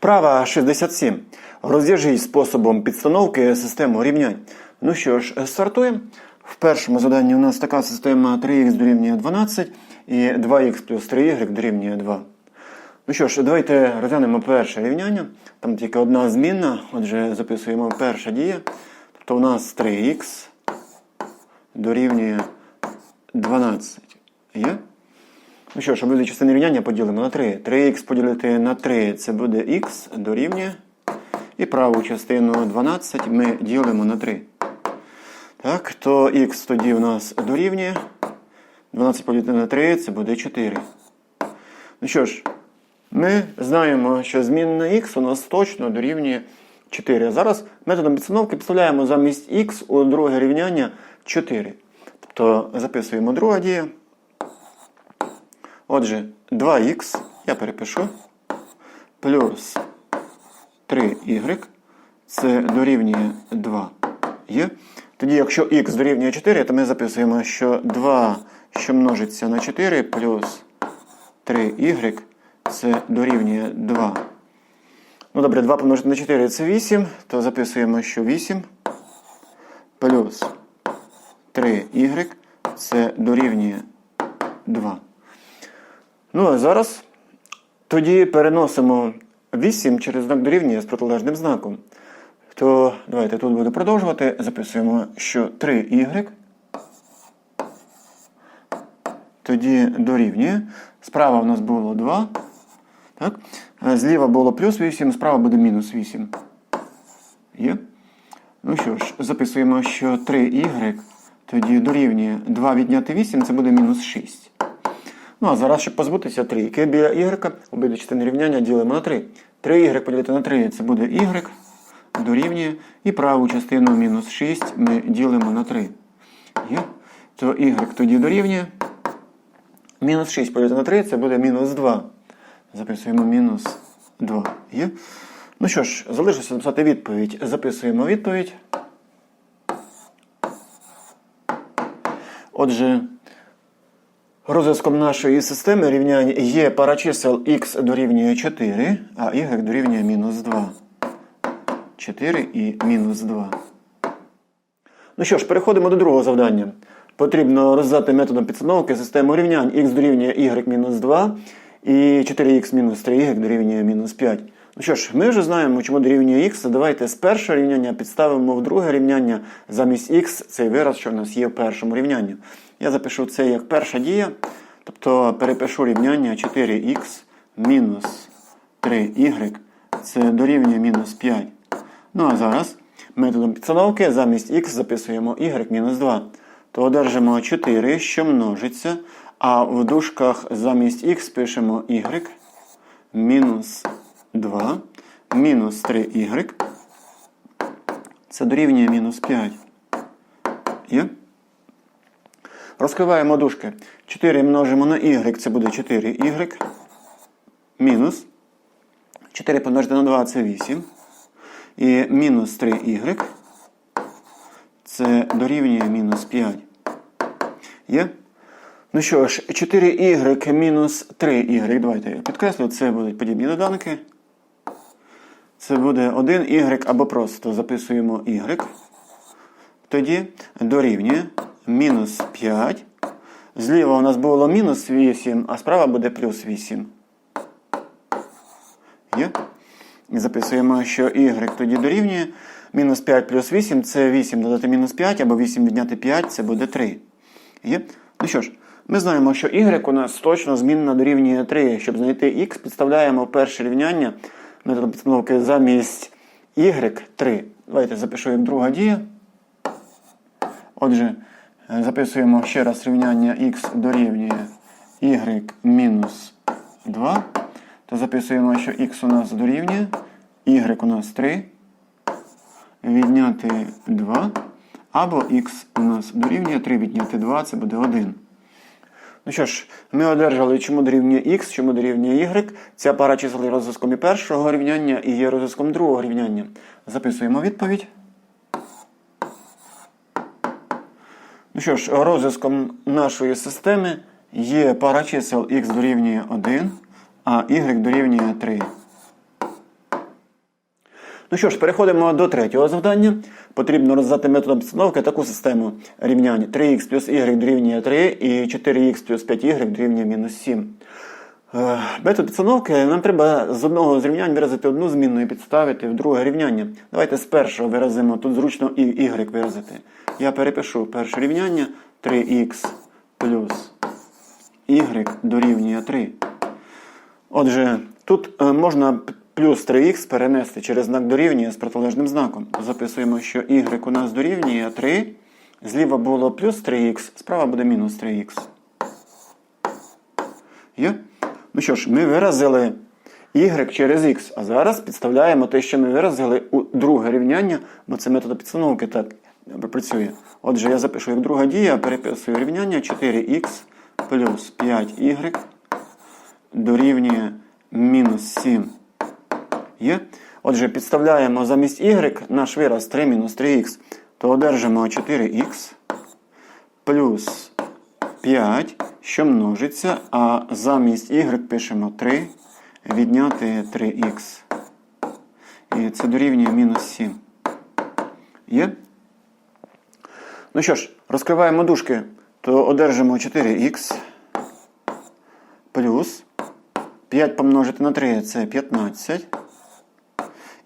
Вправа 67. Розв'яжіть способом підстановки систему рівнянь. Ну що ж, стартуємо. В першому заданні у нас така система 3х дорівнює 12 і 2х плюс 3y дорівнює 2. Ну що ж, давайте розглянемо перше рівняння. Там тільки одна змінна, отже, записуємо перша дія. Тобто у нас 3х дорівнює 12. Є? Ну що ж, обидві частини рівняння поділимо на 3. 3х поділити на 3 це буде х дорівнює. І праву частину 12 ми ділимо на 3. Так, то х тоді у нас дорівнює. 12 поділити на 3 це буде 4. Ну що ж, ми знаємо, що змінна х у нас точно дорівнює 4. А зараз методом підстановки підставляємо замість х у друге рівняння 4. Тобто записуємо друга дія. Отже, 2х, я перепишу, плюс 3y, це дорівнює 2. Є? Тоді, якщо х дорівнює 4, то ми записуємо, що 2, що множиться на 4, плюс 3y, це дорівнює 2. Ну добре, 2 помножити на 4 це 8, то записуємо, що 8 плюс 3y це дорівнює 2. Ну, а зараз тоді переносимо 8 через знак дорівнює з протилежним знаком. То давайте тут буду продовжувати. Записуємо, що 3y тоді дорівнює. Справа в нас було 2. Так? Зліва було плюс 8, справа буде мінус 8. Є? Ну що ж, записуємо, що 3y тоді дорівнює 2 відняти 8, це буде мінус 6. Ну, а зараз, щоб позбутися трійки біля y, обидві частини рівняння ділимо на 3. 3y поділити на 3 це буде y дорівнює. І праву частину мінус 6 ми ділимо на 3. Є? То y тоді дорівнює. Мінус 6 поділити на 3 це буде мінус 2. Записуємо мінус 2. Є? Ну що ж, залишилося написати відповідь. Записуємо відповідь. Отже, розв'язком нашої системи рівнянь є пара чисел х дорівнює 4, а y дорівнює мінус 2. 4 і мінус 2. Ну що ж, переходимо до другого завдання. Потрібно роздати методом підстановки систему рівнянь х дорівнює y мінус 2 і 4х мінус 3y дорівнює мінус 5. Ну що ж, ми вже знаємо, чому дорівнює х. Давайте з першого рівняння підставимо в друге рівняння замість х цей вираз, що в нас є в першому рівнянні. Я запишу це як перша дія. Тобто перепишу рівняння 4х мінус 3y. Це дорівнює мінус 5. Ну а зараз методом підстановки замість х записуємо y мінус 2. То одержимо 4, що множиться. А в дужках замість х пишемо y мінус 2 мінус 3y. Це дорівнює мінус 5. Є? Розкриваємо дужки. 4 множимо на y, це буде 4y. Мінус. 4 помножити на 2 це 8. І мінус 3y. Це дорівнює мінус 5. Є? Ну що ж, 4y мінус 3y. Давайте я підкреслю, це будуть подібні доданки. Це буде 1y або просто записуємо y. Тоді дорівнює мінус 5. Зліва у нас було мінус 8, а справа буде плюс 8. Є? І записуємо, що y тоді дорівнює. Мінус 5 плюс 8 це 8 додати мінус 5, або 8 відняти 5 це буде 3. Є? Ну що ж, ми знаємо, що y у нас точно змінна дорівнює 3. Щоб знайти x, підставляємо перше рівняння методом підстановки замість y 3. Давайте запишу як друга дія. Отже, записуємо ще раз рівняння x дорівнює y мінус 2. То записуємо, що x у нас дорівнює, y у нас 3. Відняти 2. Або x у нас дорівнює 3 відняти 2, це буде 1. Ну що ж, ми одержали, чому дорівнює x, чому дорівнює y. Ця пара чисел є розв'язком і першого рівняння і є розв'язком другого рівняння. Записуємо відповідь. Ну що ж, розв'язком нашої системи є пара чисел x дорівнює 1, а y дорівнює 3. Ну що ж, переходимо до третього завдання. Потрібно роздати методом підстановки таку систему рівнянь 3х плюс y дорівнює 3 і 4х плюс 5y дорівнює мінус 7. Е, Метод підстановки нам треба з одного з рівнянь виразити одну змінну і підставити в друге рівняння. Давайте з першого виразимо, тут зручно і y виразити. Я перепишу перше рівняння 3х плюс y дорівнює 3. Отже, тут е, можна плюс 3х перенести через знак дорівнює з протилежним знаком. Записуємо, що y у нас дорівнює 3. Зліва було плюс 3х, справа буде мінус 3х. Є? Ну що ж, ми виразили y через x, а зараз підставляємо те, що ми виразили у друге рівняння, бо це метод підстановки так працює. Отже, я запишу як друга дія, переписую рівняння 4х плюс 5y дорівнює мінус 7. Є? Отже, підставляємо замість y наш вираз 3 мінус 3х, то одержимо 4х плюс 5, що множиться, а замість y пишемо 3, відняти 3х. І це дорівнює мінус 7. Є? Ну що ж, розкриваємо дужки, то одержимо 4х плюс 5 помножити на 3 це 15.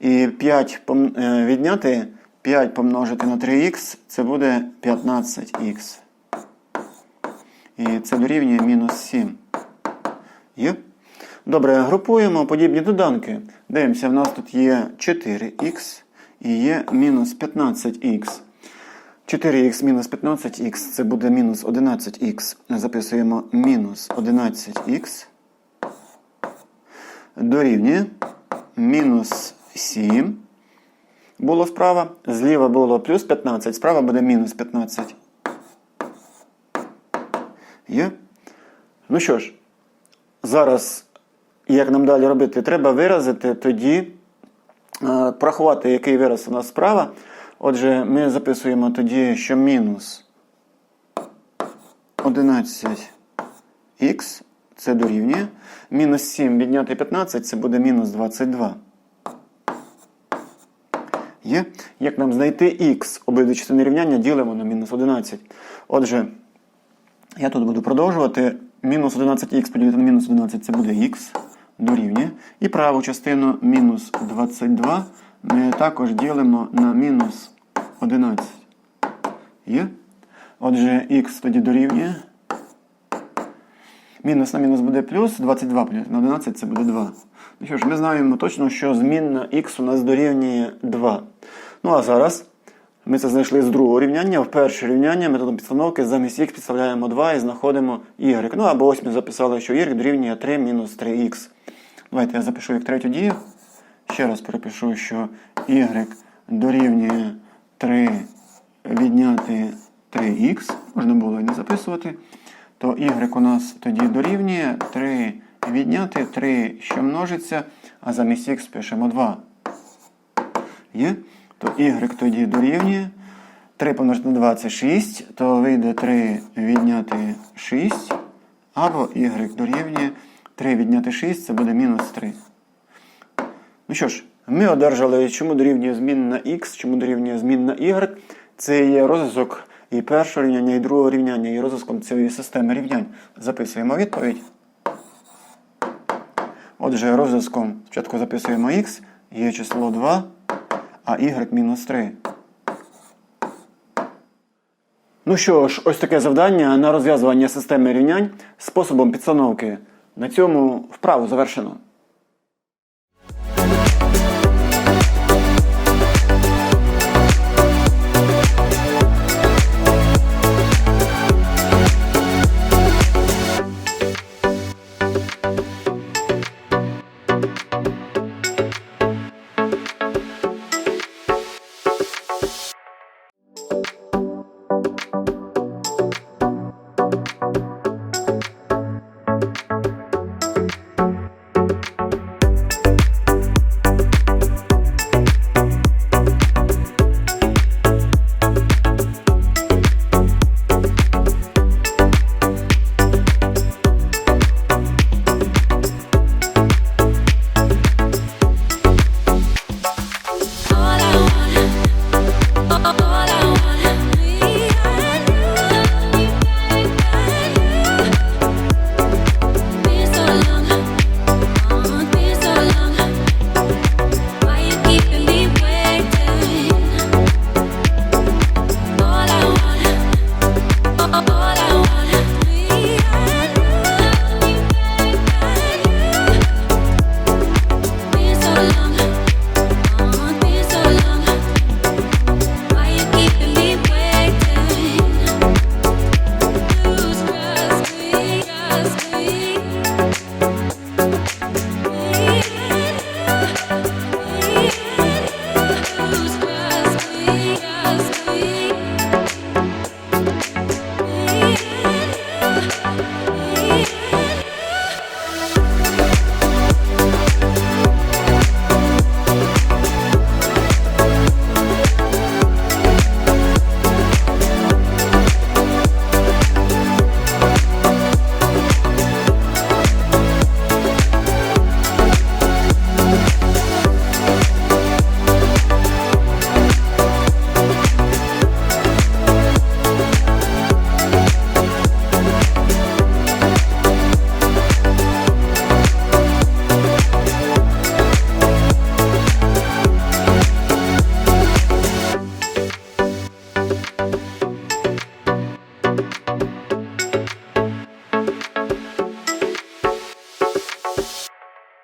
І 5 пом- е, відняти 5 помножити на 3х це буде 15х. І це дорівнює мінус 7. Є? Добре, групуємо подібні доданки. Дивимося, в нас тут є 4х і є мінус 15х. 4х мінус 15х це буде мінус 11х. Записуємо мінус 11х. Дорівнює мінус 7. Було справа. Зліва було плюс 15, справа буде мінус 15. Є? Ну що ж, зараз, як нам далі робити, треба виразити тоді, е, порахувати, який вираз у нас справа. Отже, ми записуємо тоді, що мінус 11х це дорівнює. Мінус 7 відняти 15 це буде мінус 22. Є? Як нам знайти х? Обидві частини рівняння ділимо на мінус 11. Отже, я тут буду продовжувати. Мінус 11х поділити на мінус 11 це буде х дорівнює. І праву частину мінус 22 ми також ділимо на мінус 11. Є? Отже, х тоді дорівнює. Мінус на мінус буде плюс, 22 поділити на 11 це буде 2. Ну що ж, ми знаємо точно, що змінна х у нас дорівнює 2. Ну а зараз ми це знайшли з другого рівняння. В перше рівняння методом підстановки замість х підставляємо 2 і знаходимо y. Ну або ось ми записали, що y дорівнює 3 мінус 3х. Давайте я запишу як третю дію. Ще раз перепишу, що y дорівнює 3 відняти 3х. Можна було і не записувати. То y у нас тоді дорівнює 3 відняти 3, що множиться, а замість х пишемо 2. Є? То y тоді дорівнює. 3 помножити на 2 це 6, то вийде 3 відняти 6. Або y дорівнює 3 відняти 6, це буде мінус 3. Ну що ж, ми одержали, чому дорівнює змін на x, чому дорівнює змін на y. Це є розв'язок і першого рівняння, і другого рівняння, і розв'язком цієї системи рівнянь. Записуємо відповідь. Отже, розв'язком спочатку записуємо x, є число 2, а y мінус 3. Ну що ж, ось таке завдання на розв'язування системи рівнянь способом підстановки. На цьому вправу завершено.